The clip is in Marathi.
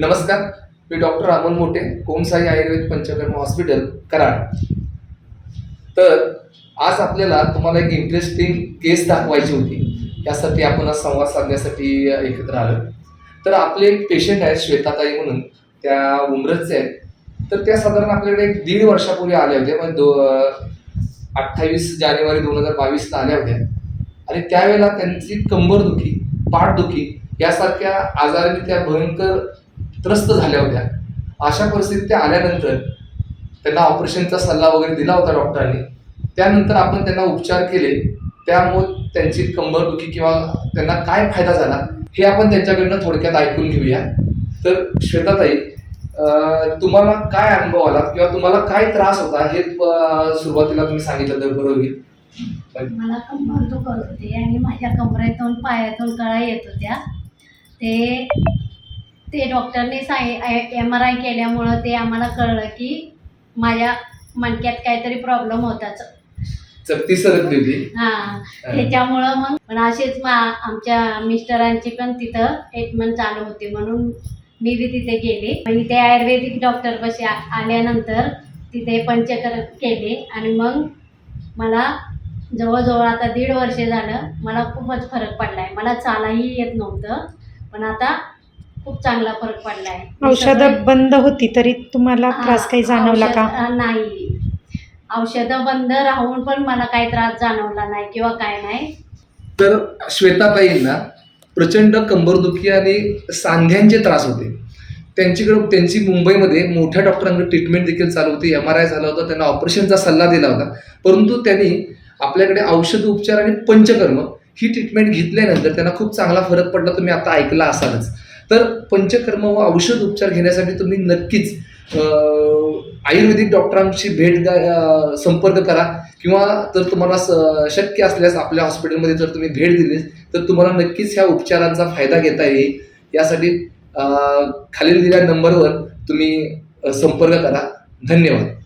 नमस्कार मी डॉक्टर अमोल मोठे कोमसाई आयुर्वेद पंचकर्म हॉस्पिटल कराड. तर आज आपल्याला तुम्हाला एक इंटरेस्टिंग केस दाखवायची होती. यासाठी आपण आज संवाद साधण्यासाठी एकत्र आलो तर आपले एक पेशंट आहेत श्वेताताई म्हणून. त्या उमरजचे आहेत. तर त्या साधारण आपल्याकडे एक दीड वर्षापूर्वी आल्या होत्या म्हणजे दो अठ्ठावीस जानेवारी दोन हजार बावीसला आल्या होत्या. आणि त्यावेळेला त्यांची कंबरदुखी पाठदुखी यासारख्या आजाराने त्या भयंकर त्रस्त झाल्या होत्या. अशा परिस्थितीत त्या आल्यानंतर त्यांना ऑपरेशनचा सल्ला वगैरे दिला होता डॉक्टरांनी. त्यानंतर आपण त्यांना उपचार केले. त्यामुळे त्यांची कंबरदुखी किंवा त्यांना काय फायदा झाला हे आपण त्यांच्याकडनं थोडक्यात ऐकून घेऊया. तर श्वेताताई तुम्हाला काय अनुभव आला किंवा तुम्हाला काय त्रास होता हे सुरुवातीला तुम्ही सांगितलं तर बरोबर होईल. मला कंबर दुखत होती आणि माझ्या कमरेतून पायातून कळा येत होत्या. ते ते डॉक्टरने सांग एम आर आय केल्यामुळं ते आम्हाला कळलं की माझ्या मणक्यात काहीतरी प्रॉब्लेम होताच. चकती सरकली होती हां. त्याच्यामुळं मग पण असेच मा आमच्या मिस्टरांची पण तिथं ट्रीटमेंट चालू होती म्हणून मी बी तिथे गेले. आणि ते आयुर्वेदिक डॉक्टर पशी आल्यानंतर तिथे पंचकर केले आणि मग मला जवळजवळ आता दीड वर्ष झालं मला खूपच फरक पडला आहे मला चालाही येत नव्हतं पण आता खूप चांगला फरक पडला आहे औषधं बंद होती तरी तुम्हाला त्रास काही जाणवला का? नाही. औषधं बंद राहून पण मला काही त्रास जाणवला नाही किंवा काय नाही. तर श्वेताताईंना प्रचंड कंबरदुखी आणि सांध्यांचे त्रास होते. त्यांच्याकडे त्यांची मुंबईमध्ये मोठ्या डॉक्टरांकडे ट्रीटमेंट देखील चालू होती. एम आर आय झाला होता. त्यांना ऑपरेशनचा सल्ला दिला होता. परंतु त्यांनी आपल्याकडे औषध उपचार आणि पंचकर्म ही ट्रीटमेंट घेतल्यानंतर त्यांना खूप चांगला फरक पडला तुम्ही आता ऐकला असालच. तर पंचकर्म व औषध उपचार घेण्यासाठी तुम्ही नक्कीच आयुर्वेदिक डॉक्टरांशी भेट द्या संपर्क करा. किंवा जर तुम्हाला स- शक्य असल्यास आपल्या हॉस्पिटलमध्ये जर तुम्ही भेट दिली तर तुम्हाला नक्कीच ह्या उपचारांचा फायदा घेता येईल. यासाठी खालील दिलेल्या नंबरवर तुम्ही संपर्क करा. धन्यवाद.